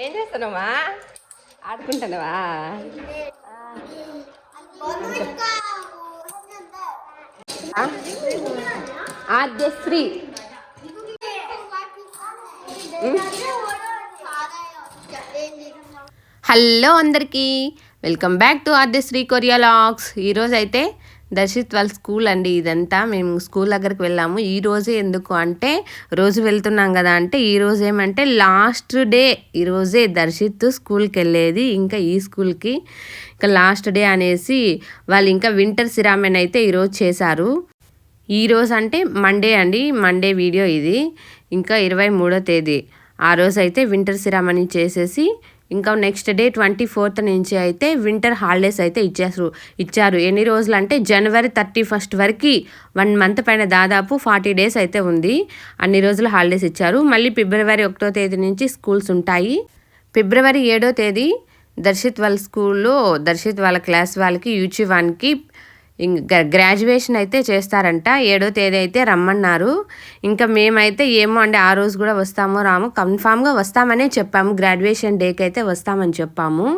ఏం చేస్తున్నావా? ఆడుకుంటున్నావా? ఆద్యశ్రీ హలో అందరికీ. Welcome back to Aadyasri Korea vlogs. ఈరోజైతే అయితే దర్శిత్ వాళ్ళ స్కూల్ అండి ఇదంతా. మేము స్కూల్ దగ్గరికి వెళ్ళాము. ఈ రోజే ఎందుకు అంటే రోజు వెళ్తున్నాం కదా అంటే ఈ రోజు ఏమంటే లాస్ట్ డే ఈరోజే దర్శిత్ స్కూల్కి వెళ్ళేది. ఇంకా ఈ స్కూల్కి ఇంకా లాస్ట్ డే అనేసి వాళ్ళు ఇంకా వింటర్ సిరామెన్ అయితే ఈరోజు చేశారు. ఈరోజు అంటే మండే అండి. మండే వీడియో ఇది. ఇంకా ఇరవై మూడో తేదీ. ఆ రోజు అయితే వింటర్ సిరామణి చేసేసి ఇంకా నెక్స్ట్ డే ట్వంటీ ఫోర్త్ నుంచి అయితే వింటర్ హాలిడేస్ అయితే ఇచ్చేసారు ఇచ్చారు. ఎన్ని రోజులు అంటే జనవరి థర్టీ ఫస్ట్ వరకు వన్ మంత్ పైన దాదాపు ఫార్టీ డేస్ అయితే ఉంది. అన్ని రోజులు హాలిడేస్ ఇచ్చారు. మళ్ళీ ఫిబ్రవరి ఒకటో తేదీ నుంచి స్కూల్స్ ఉంటాయి. ఫిబ్రవరి ఏడో తేదీ దర్శిత్ వాళ్ళ స్కూల్లో దర్శిత్ వాళ్ళ క్లాస్ వాళ్ళకి యూచి వన్కి గ్రాడ్యుయేషన్ అయితే చేస్తారంట. ఏడో తేదీ అయితే రమ్మన్నారు. ఇంకా మేమైతే ఏమో అండి ఆ రోజు కూడా వస్తామో రాము కన్ఫామ్గా వస్తామనే చెప్పాము. గ్రాడ్యుయేషన్ డేకి అయితే వస్తామని చెప్పాము.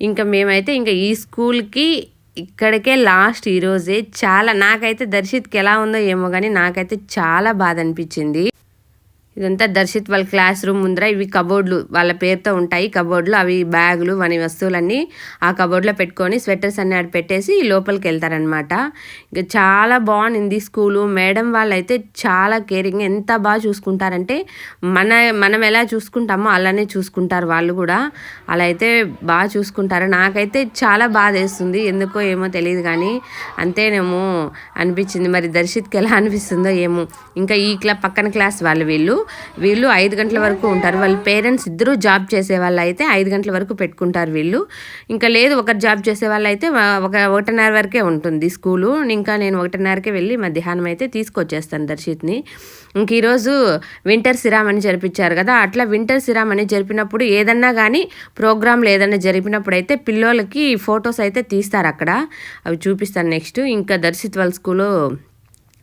ఇంకా మేమైతే ఇంకా ఈ స్కూల్కి ఇక్కడికే లాస్ట్ ఈరోజే చాలా నాకైతే దర్శిత్కి ఎలా ఉందో ఏమో కానీ నాకైతే చాలా బాధ అనిపించింది. ఇదంతా దర్శిత్ వాళ్ళ క్లాస్ రూమ్ ముందర ఇవి కబోర్డ్లు వాళ్ళ పేరుతో ఉంటాయి. కబోర్డ్లు అవి బ్యాగులు వాని వస్తువులన్నీ ఆ కబోర్డ్లో పెట్టుకొని స్వెటర్స్ అన్ని ఆడ పెట్టేసి లోపలికి వెళ్తారనమాట ఇంకా చాలా బాగుంది స్కూలు. మేడం వాళ్ళైతే చాలా కేరింగ్. ఎంత బాగా చూసుకుంటారంటే మన మనం ఎలా చూసుకుంటామో అలానే చూసుకుంటారు వాళ్ళు కూడా. అలా అయితే బాగా చూసుకుంటారు. నాకైతే చాలా బాధ వేస్తుంది ఎందుకో ఏమో తెలియదు కానీ అంతేనేమో అనిపించింది. మరి దర్శిత్కి ఎలా అనిపిస్తుందో ఏమో. ఇంకా ఈ క్లా పక్కన క్లాస్ వాళ్ళు వీళ్ళు. వీళ్ళు ఐదు గంటల వరకు ఉంటారు. వాళ్ళ పేరెంట్స్ ఇద్దరు జాబ్ చేసే వాళ్ళు అయితే ఐదు గంటల వరకు పెట్టుకుంటారు వీళ్ళు. ఇంకా లేదు ఒకరు జాబ్ చేసే వాళ్ళు అయితే ఒక ఒకటిన్నర వరకే ఉంటుంది స్కూలు. ఇంకా నేను ఒకటిన్నరకే వెళ్ళి మధ్యాహ్నం అయితే తీసుకొచ్చేస్తాను దర్శిత్ని. ఇంక ఈరోజు వింటర్ సిరామ్ అని జరిపించారు కదా అట్లా వింటర్ సిరామ్ అని జరిపినప్పుడు ఏదన్నా కానీ ప్రోగ్రాంలు ఏదన్నా జరిపినప్పుడు అయితే పిల్లలకి ఫొటోస్ అయితే తీస్తారు అక్కడ. అవి చూపిస్తాను నెక్స్ట్. ఇంకా దర్శిత్ వాళ్ళ స్కూల్లో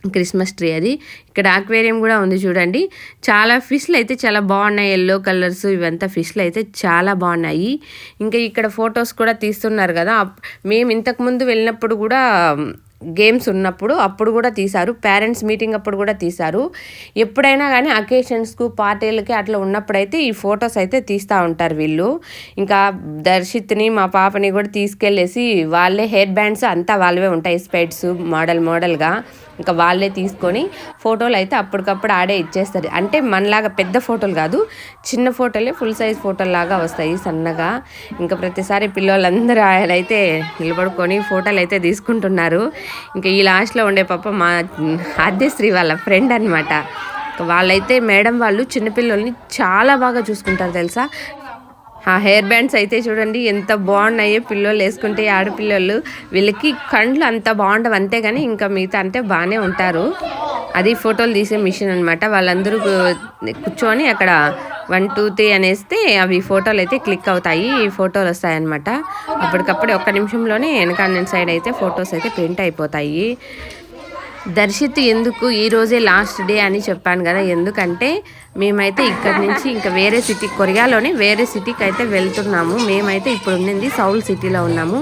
క్రిస్మస్ ట్రీ అది. ఇక్కడ ఆక్వేరియం కూడా ఉంది చూడండి. చాలా ఫిష్లు అయితే చాలా బాగున్నాయి. ఎల్లో కలర్స్ ఇవంతా ఫిష్లు అయితే చాలా బాగున్నాయి. ఇంకా ఇక్కడ ఫొటోస్ కూడా తీస్తున్నారు కదా. మేము ఇంతకుముందు వెళ్ళినప్పుడు కూడా గేమ్స్ ఉన్నప్పుడు అప్పుడు కూడా తీశారు. పేరెంట్స్ మీటింగ్ అప్పుడు కూడా తీశారు. ఎప్పుడైనా కానీ అకేషన్స్కు పార్టీలకి అట్లా ఉన్నప్పుడైతే ఈ ఫొటోస్ అయితే తీస్తూ ఉంటారు వీళ్ళు. ఇంకా దర్శిత్ని మా పాపని కూడా తీసుకెళ్ళేసి వాళ్ళే హెయిర్ బ్యాండ్స్ అంతా వాళ్ళవే ఉంటాయి. స్పెడ్స్ మోడల్ మోడల్గా ఇంకా వాళ్ళే తీసుకొని ఫోటోలు అయితే అప్పటికప్పుడు ఆడే ఇచ్చేస్తారు. అంటే మనలాగా పెద్ద ఫోటోలు కాదు చిన్న ఫోటోలే ఫుల్ సైజ్ ఫోటోలు లాగా వస్తాయి సన్నగా. ఇంకా ప్రతిసారి పిల్లలందరూ ఆయన అయితే నిలబడుకొని ఫోటోలు అయితే తీసుకుంటున్నారు. ఇంకా ఈ లాస్ట్లో ఉండే పాప మా ఆద్యశ్రీ వాళ్ళ ఫ్రెండ్ అనమాట వాళ్ళైతే మేడం వాళ్ళు చిన్నపిల్లల్ని చాలా బాగా చూసుకుంటారు తెలుసా? ఆ హెయిర్ బ్యాండ్స్ అయితే చూడండి ఎంత బాగున్నాయో పిల్లలు వేసుకుంటే ఆడపిల్లలు. వీళ్ళకి కండ్లు అంత బాగుండవు అంతేగాని ఇంకా మిగతా అంటే బాగానే ఉంటారు. అది ఫోటోలు తీసే మిషన్ అనమాట వాళ్ళందరూ కూర్చొని అక్కడ వన్ టూ త్రీ అనేస్తే అవి ఫోటోలు అయితే క్లిక్ అవుతాయి. ఈ ఫోటోలు వస్తాయన్నమాట. అప్పటికప్పుడు ఒక్క నిమిషంలోనే వెనకాల సైడ్ అయితే ఫొటోస్ అయితే ప్రింట్ అయిపోతాయి. దర్శిత్ ఎందుకు ఈరోజే లాస్ట్ డే అని చెప్పాను కదా ఎందుకంటే మేమైతే ఇక్కడ నుంచి ఇంకా వేరే సిటీ కొరియాలోనే వేరే సిటీకి అయితే వెళ్తున్నాము. మేమైతే ఇప్పుడు ఉన్నది సౌల్ సిటీలో ఉన్నాము.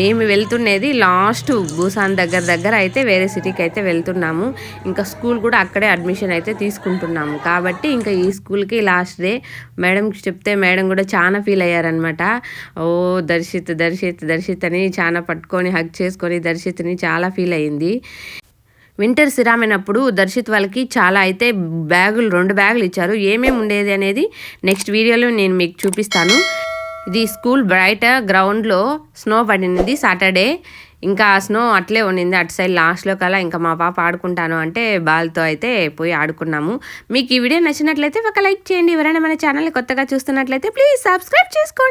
మేము వెళ్తున్నది లాస్ట్ భూసాన్ దగ్గర దగ్గర అయితే వేరే సిటీకి అయితే వెళ్తున్నాము. ఇంకా స్కూల్ కూడా అక్కడే అడ్మిషన్ అయితే తీసుకుంటున్నాము. కాబట్టి ఇంకా ఈ స్కూల్కి లాస్ట్ డే మేడంకి చెప్తే మేడం కూడా చాలా ఫీల్ అయ్యారనమాట ఓ దర్శిత్ దర్శిత్ దర్శిత్ అని చాలా పట్టుకొని హక్ చేసుకొని దర్శిత్ని చాలా ఫీల్ అయ్యింది. వింటర్ సిరామైనప్పుడు దర్శిత్ వాళ్ళకి చాలా అయితే బ్యాగులు రెండు బ్యాగులు ఇచ్చారు. ఏమేమి ఉండేది అనేది నెక్స్ట్ వీడియోలో నేను మీకు చూపిస్తాను. ఇది స్కూల్ బయట గ్రౌండ్లో స్నో పడింది సాటర్డే. ఇంకా ఆ స్నో అట్లే ఉండింది అటు సైడ్ లాస్ట్లో కల్లా ఇంకా మా పాప ఆడుకుంటాను అంటే బాల్తో అయితే పోయి ఆడుకున్నాము. మీకు ఈ వీడియో నచ్చినట్లయితే ఒక లైక్ చేయండి. ఎవరైనా మన ఛానల్ కొత్తగా చూస్తున్నట్లయితే ప్లీజ్ సబ్స్క్రైబ్ చేసుకోండి.